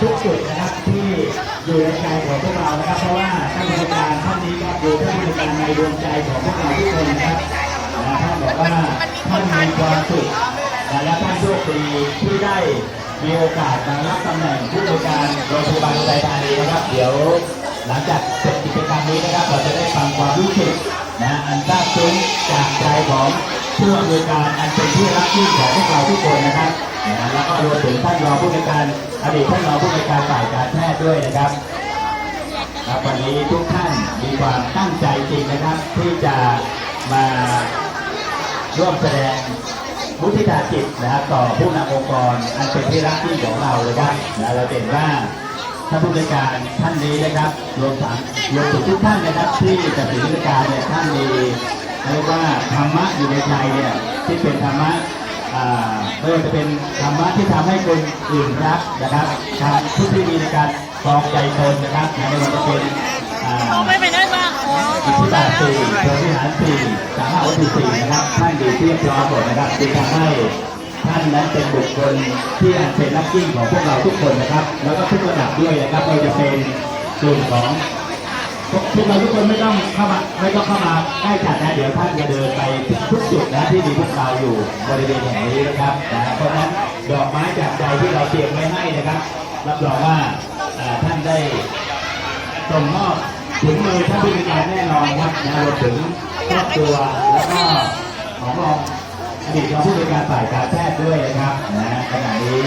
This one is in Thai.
ทุกจุดนะครับที่อยู่ในใจของพวกเรานะครับ เพราะว่าท่านผู้การท่านนี้ครับอยู่ท่านผู้การในดวงใจของพวกเราทุกคนนะครับนะท่านบอกว่าท่านมีความสุขและท่านโชคดีที่ได้มีโอกาสมารับตำแหน่งผู้บริการโรงพยาบาลอุทัยธานีนะครับ เดี๋ยวหลังจากเสร็จกิจกรรมนี้นะครับเราจะได้ฟังความรู้สึกนะอันซาบซึ้งจากใจของ ผู้อำนวยการอันเป็นที่รักยิ่ของพวกเราทุกคนนะครับแล้วก็รวมถึงท่านรองผู้ในวยการอดีตท่านรองผู้ในวยการฝ่ายการแพทย์ด้วยนะครับครับวันนี้ทุกท่านมีความตั้งใจจริงนะครับ ที่จะมาร่วมแสดงมุทิตาจิตนะครับต่อผู้นำองค์กรอันเป็นที่รักที่ของเราเลยครับนะเราเห็นว่าท่านผู้จัดการท่านนี้นะครับรวมทั้งรวมถึงทุกท่านนะครับที่จะถึงราชการเนี่ยท่านมี เรียกว่าธรรมะอยู่ในใจเนี่ยที่เป็นธรรมะอ่าไม่ว่าจะเป็นธรรมะที่ทำให้คนอื่นรักนะครับทำทุกที่มีในการครองใจตนนะครับไม่ว่าจะเป็นอ่าเขาไม่ไปได้บ้างอ๋ออิทธิบาทสี่โพธิหารสี่สามวัตถุสี่นะครับท่านอยู่ที่เรียบร้อยหมดนะครับจึงทำให้ท่านนั้นเป็นบุคคลที่อันเป็นนักกิ้งของพวกเราทุกคนนะครับ แล้วก็ทุกระดับด้วยนะครับไม่ว่าจะเป็นกลุ่มของ พวกเราทุกคนไม่ต้องเข้ามาไม่ต้องเข้ามาใกล้จัดนะเดี๋ยวท่านจะเดินไปทุกจุดนะที่มีพวกเราอยู่บริเวณแห่งนี้นะครับนะเพราะนั้นดอกไม้จากใจที่เราเตรียมไว้ให้นะครับ รับรองว่าท่านได้ส่งมอบถึงมือท่านผู้บริการแน่นอนครับนะรวมถึงครอบครัวแล้วก็ของรองอดีตรองผู้บริการฝ่ายการแพทย์ด้วยนะครับนะขณะนี้